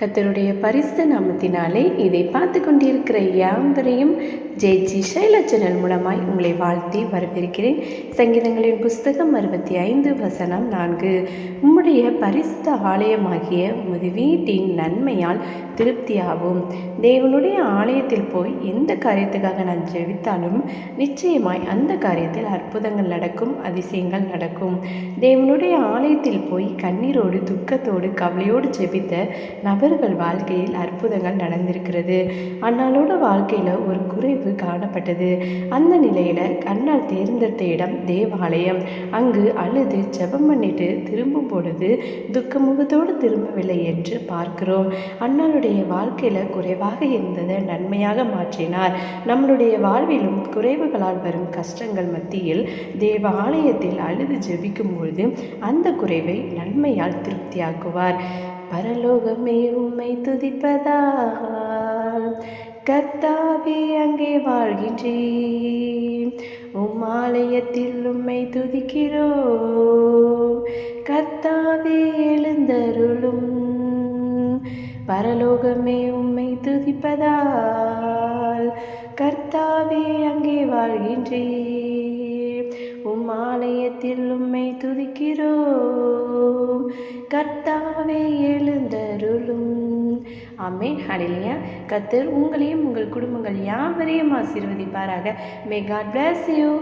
கத்தருடைய பரிசு நாமத்தினாலே இதை பார்த்து கொண்டிருக்கிற யாவரையும் ஜெய் ஜி ஷைலா சேனல் மூலமாய் உங்களை வாழ்த்தி வரவேற்கிறேன். சங்கீதங்களின் புஸ்தகம் அறுபத்தி ஐந்து வசனம் நான்கு. உம்முடைய பரிசுத்த ஆலயமாகிய உமது வீட்டின் நன்மையால் திருப்தியாகும். தேவனுடைய ஆலயத்தில் போய் எந்த காரியத்துக்காக நான் ஜெபித்தாலும் நிச்சயமாய் அந்த காரியத்தில் அற்புதங்கள் நடக்கும் அதிசயங்கள் நடக்கும். தேவனுடைய ஆலயத்தில் போய் கண்ணீரோடு துக்கத்தோடு கவலையோடு ஜெபித்த நபர் நபர்கள் வாழ்க்கையில் அற்புதங்கள் நடந்திருக்கிறது. அன்னாலோட வாழ்க்கையில் ஒரு குறைவு காணப்பட்டது. அந்த நிலையில் அண்ணால் தேர்ந்தெடுத்த இடம் தேவாலயம். அங்கு அழுது ஜெபம் பண்ணிட்டு திரும்பும் பொழுது துக்கமுகத்தோடு திரும்பவில்லை என்று பார்க்கிறோம். அண்ணாளுடைய வாழ்க்கையில் குறைவாக இருந்ததை நன்மையாக மாற்றினார். நம்மளுடைய வாழ்விலும் குறைவுகளால் வரும் கஷ்டங்கள் மத்தியில் தேவ ஆலயத்தில் அழுது ஜெபிக்கும் பொழுது அந்த குறைவை நன்மையால் திருப்தியாக்குவார். பரலோகமே உம்மை துதிப்பதால் கர்த்தாவே அங்கே வாழ்கின்றேன். உம் ஆலயத்தில் உம்மை துதிக்கிறோ கர்த்தாவே எழுந்தருளும். பரலோகமே உம்மை துதிப்பதால் கர்த்தாவே அங்கே வாழ்கின்றே உம் ஆலயத்தில் உம்மை துதிக்கிறோம். கர்த்தாவே எழுந்தருளும். ஆமேன். ஹalleluya. கத்தர் உங்களையும் உங்கள் குடும்பங்கள் யாவரையும் ஆசீர்வதிப்பாராக. May God bless you